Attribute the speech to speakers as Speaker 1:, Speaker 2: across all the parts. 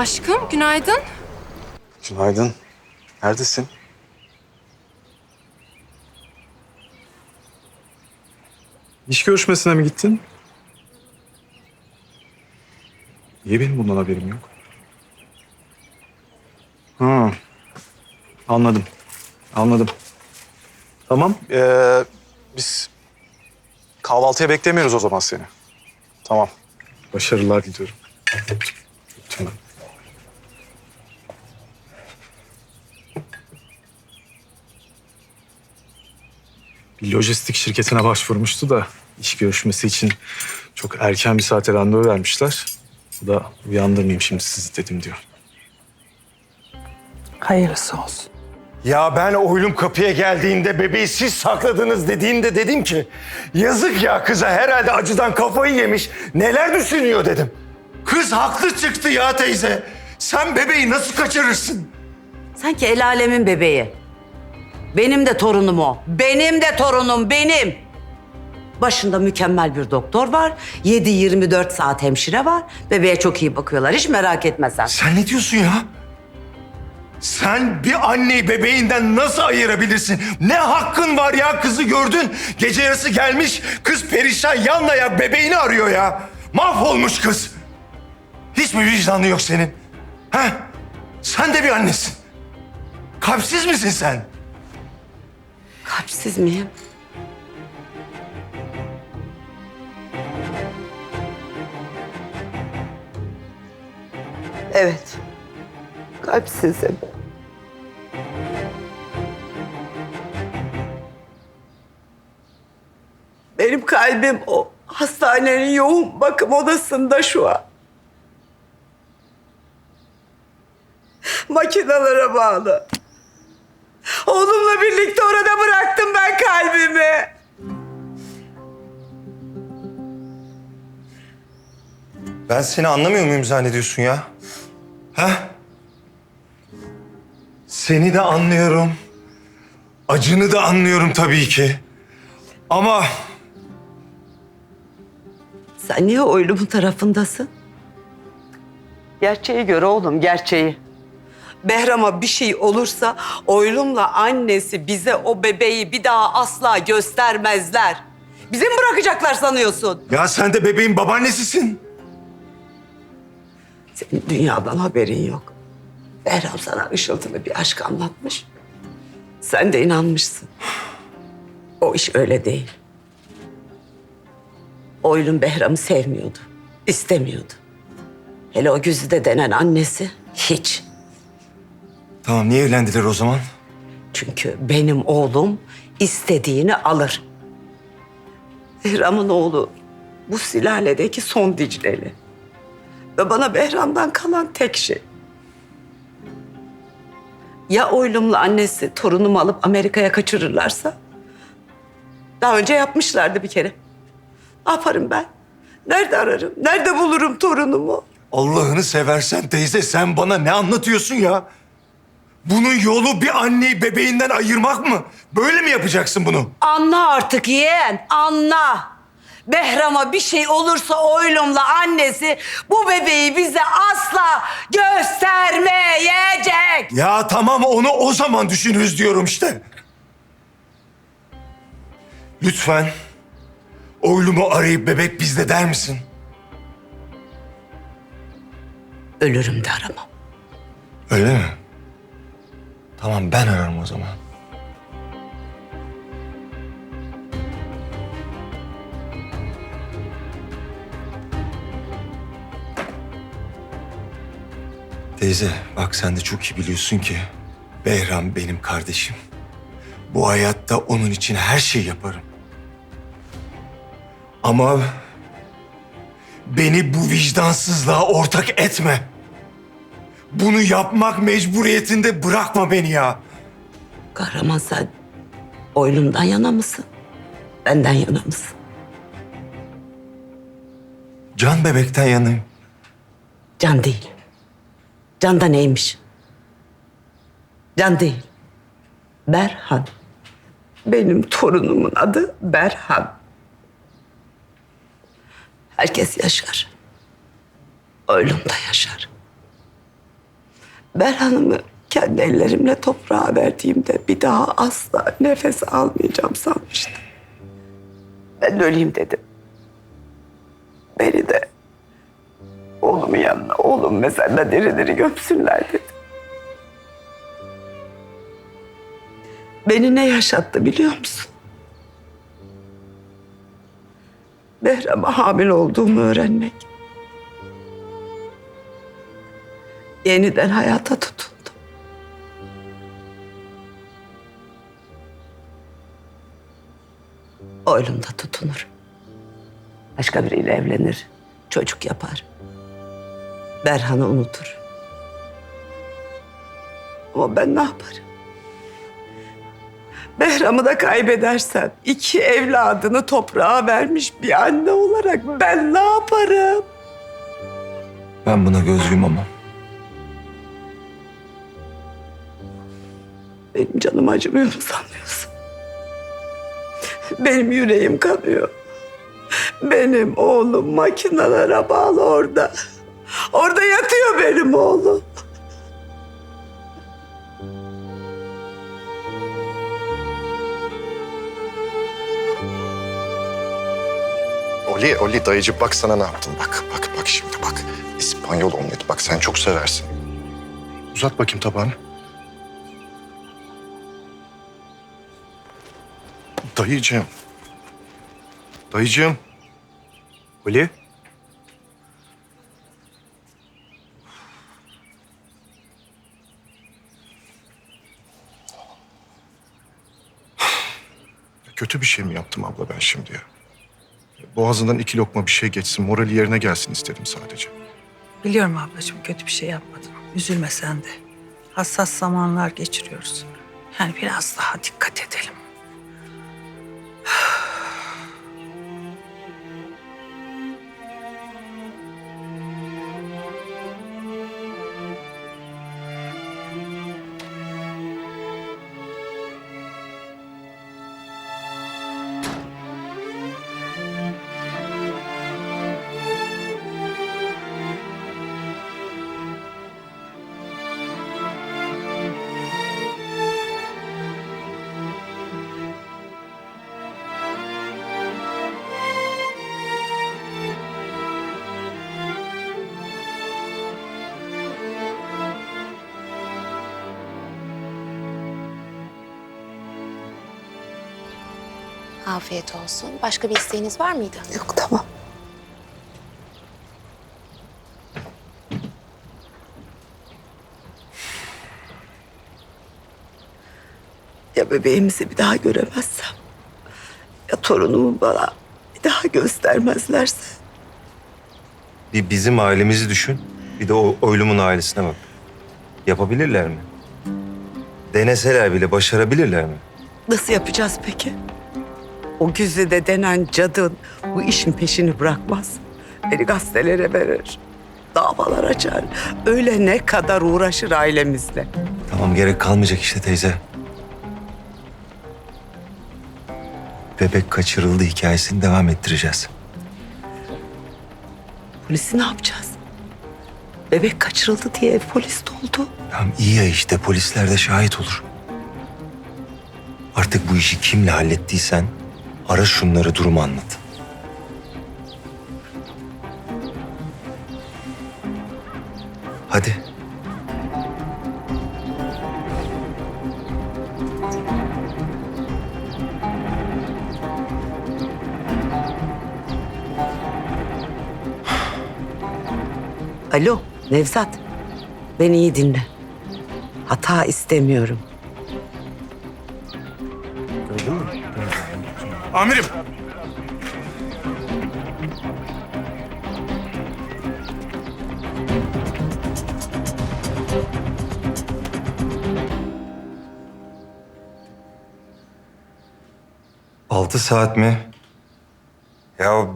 Speaker 1: Aşkım günaydın.
Speaker 2: Günaydın. Neredesin? İş görüşmesine mi gittin? Niye benim bundan haberim yok? Ha, anladım. Anladım. Tamam. Ee, biz kahvaltıya beklemiyoruz o zaman seni. Tamam. Başarılar diliyorum. Tamam. bir lojistik şirketine başvurmuştu da iş görüşmesi için çok erken bir saate randevu vermişler. Bu da uyandırmayayım şimdi sizi dedim diyor.
Speaker 3: Hayırlısı olsun.
Speaker 4: Ya ben oğlum kapıya geldiğinde bebeği siz sakladınız dediğinde dedim ki yazık ya kıza herhalde acıdan kafayı yemiş neler düşünüyor dedim. Kız haklı çıktı ya teyze. Sen bebeği nasıl kaçırırsın?
Speaker 5: Sanki el alemin bebeği. Benim de torunum o. Benim de torunum benim. Başında mükemmel bir doktor var. 7-24 saat hemşire var. Bebeğe çok iyi bakıyorlar. Hiç merak etme sen.
Speaker 4: Sen ne diyorsun ya? Sen bir anneyi bebeğinden nasıl ayırabilirsin? Ne hakkın var ya kızı gördün. Gece yarısı gelmiş kız perişan yanla ya bebeğini arıyor ya. Mahvolmuş kız. Hiç mi vicdanı yok senin? Ha? Sen de bir annesin. Kalpsiz misin sen?
Speaker 5: Kalpsiz miyim? Evet. Kalpsizim. Benim kalbim o hastanenin yoğun bakım odasında şu an. Makinalara bağlı. Oğlumla birlikte orada bıraktım ben kalbimi.
Speaker 4: Ben seni anlamıyor muyum zannediyorsun ya? Ha? Seni de anlıyorum. Acını da anlıyorum tabii ki. Ama
Speaker 5: Sen niye oylumun tarafındasın? Gerçeği gör oğlum, gerçeği. Behram'a bir şey olursa oylumla annesi bize o bebeği bir daha asla göstermezler. Bizi mi bırakacaklar sanıyorsun?
Speaker 4: ya sen de bebeğin babaannesisin.
Speaker 5: Senin dünyadan haberin yok. Behram sana ışıltılı bir aşk anlatmış. Sen de inanmışsın. O iş öyle değil. Oylum Behram'ı sevmiyordu. istemiyordu. Hele o Güzide denen annesi hiç.
Speaker 4: Tamam niye evlendiler o zaman?
Speaker 5: Çünkü benim oğlum istediğini alır. Behram'ın oğlu bu sülaledeki son Dicleli. Ve bana Behram'dan kalan tek şey. Ya oylumla annesi torunumu alıp Amerika'ya kaçırırlarsa? Daha önce yapmışlardı bir kere. Ne yaparım ben? Nerede ararım? Nerede bulurum torunumu?
Speaker 4: Allah'ını seversen teyze sen bana ne anlatıyorsun ya? Bunun yolu bir anneyi bebeğinden ayırmak mı? Böyle mi yapacaksın bunu?
Speaker 5: Anla artık yeğen, anla. Behram'a bir şey olursa oylumla annesi bu bebeği bize asla göstermeyecek.
Speaker 4: Ya tamam onu o zaman düşünürüz diyorum işte. Lütfen oylumu arayıp bebek bizde der misin?
Speaker 5: Ölürüm de aramam.
Speaker 4: Öyle mi? Tamam ben ararım o zaman. Teyze bak sen de çok iyi biliyorsun ki Behram benim kardeşim. Bu hayatta onun için her şeyi yaparım. Ama beni bu vicdansızlığa ortak etme. Bunu yapmak mecburiyetinde bırakma beni ya.
Speaker 5: Kahraman sen oylumdan yana mısın? Benden yana mısın?
Speaker 4: Can bebekten yanayım.
Speaker 5: Can değil. Can da neymiş? Can değil. Berhan. Benim torunumun adı Berhan. Herkes yaşar. Oylum da yaşar. Berhan'ımı kendi ellerimle toprağa verdiğimde bir daha asla nefes almayacağım sanmıştım. Ben öleyim dedim. Beni de oğlumun yanına, oğlum mezarına diri diri gömsünler dedim. Beni ne yaşattı biliyor musun? Behram'a hamile olduğumu öğrenmek. Yeniden hayata tutundum. Oylum da tutunur. Başka biriyle evlenir, çocuk yapar. Berhan'ı unutur. Ama ben ne yaparım? Behram'ı da kaybedersem iki evladını toprağa vermiş bir anne olarak ben ne yaparım?
Speaker 6: Ben buna göz yumamam.
Speaker 5: Benim canım acımıyor mu sanıyorsun? Benim yüreğim kanıyor. Benim oğlum makinalara bağlı orada. Orada yatıyor benim oğlum.
Speaker 7: Oli, Oli dayıcı bak sana ne yaptım. Bak, bak, bak şimdi bak. İspanyol omlet. Bak sen çok seversin. Uzat bakayım tabağını. Dayıcığım. Dayıcığım.
Speaker 2: Oli?
Speaker 7: Kötü bir şey mi yaptım abla ben şimdi ya? Boğazından iki lokma bir şey geçsin, morali yerine gelsin istedim sadece.
Speaker 3: Biliyorum ablacığım kötü bir şey yapmadın. Üzülme sen de. Hassas zamanlar geçiriyoruz. Yani biraz daha dikkat edelim.
Speaker 1: Afiyet olsun. Başka bir isteğiniz var mıydı?
Speaker 5: Yok tamam. Ya bebeğimizi bir daha göremezsem? Ya torunumu bana bir daha göstermezlerse?
Speaker 4: Bir bizim ailemizi düşün. Bir de o oylumun ailesine bak. Yapabilirler mi? Deneseler bile başarabilirler mi?
Speaker 5: Nasıl yapacağız peki? O güzide denen cadın bu işin peşini bırakmaz. Beni gazetelere verir. Davalar açar. Öyle ne kadar uğraşır ailemizle.
Speaker 4: Tamam gerek kalmayacak işte teyze. Bebek kaçırıldı hikayesini devam ettireceğiz.
Speaker 5: Polisi ne yapacağız? Bebek kaçırıldı diye ev polis doldu.
Speaker 4: Tamam iyi ya işte polisler de şahit olur. Artık bu işi kimle hallettiysen ara şunları durumu anlat. Hadi.
Speaker 5: Alo Nevzat. Beni iyi dinle. Hata istemiyorum.
Speaker 6: Amirim.
Speaker 4: Altı saat mi? Ya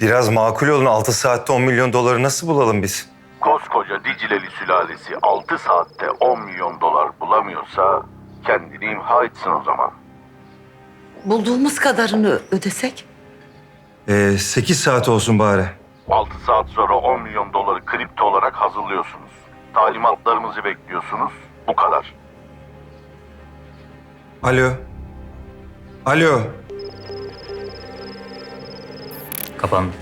Speaker 4: biraz makul olun. Altı saatte 10 milyon doları nasıl bulalım biz?
Speaker 8: Koskoca Dicleli sülalesi 6 saatte 10 milyon dolar bulamıyorsa kendini imha etsin o zaman.
Speaker 5: Bulduğumuz kadarını ödesek?
Speaker 4: Ee, 8 saat olsun bari.
Speaker 8: 6 saat sonra 10 milyon doları kripto olarak hazırlıyorsunuz. Talimatlarımızı bekliyorsunuz. Bu kadar.
Speaker 4: Alo. Alo.
Speaker 9: Kapandı.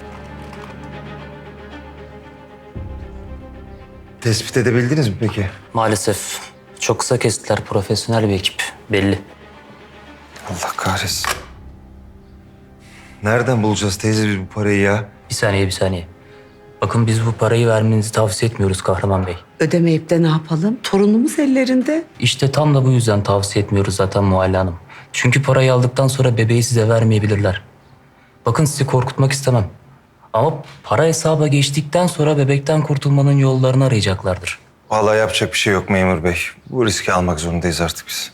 Speaker 4: Tespit edebildiniz mi peki?
Speaker 9: Maalesef çok kısa kestiler. Profesyonel bir ekip. Belli.
Speaker 4: Allah kahretsin. Nereden bulacağız teyze biz bu parayı ya?
Speaker 9: Bir saniye bir saniye. Bakın biz bu parayı vermenizi tavsiye etmiyoruz Kahraman Bey.
Speaker 5: Ödemeyip de ne yapalım? Torunumuz ellerinde.
Speaker 9: İşte tam da bu yüzden tavsiye etmiyoruz zaten Muhalle Hanım. Çünkü parayı aldıktan sonra bebeği size vermeyebilirler. Bakın sizi korkutmak istemem. Ama para hesaba geçtikten sonra bebekten kurtulmanın yollarını arayacaklardır.
Speaker 4: Vallahi yapacak bir şey yok memur bey. Bu riski almak zorundayız artık biz.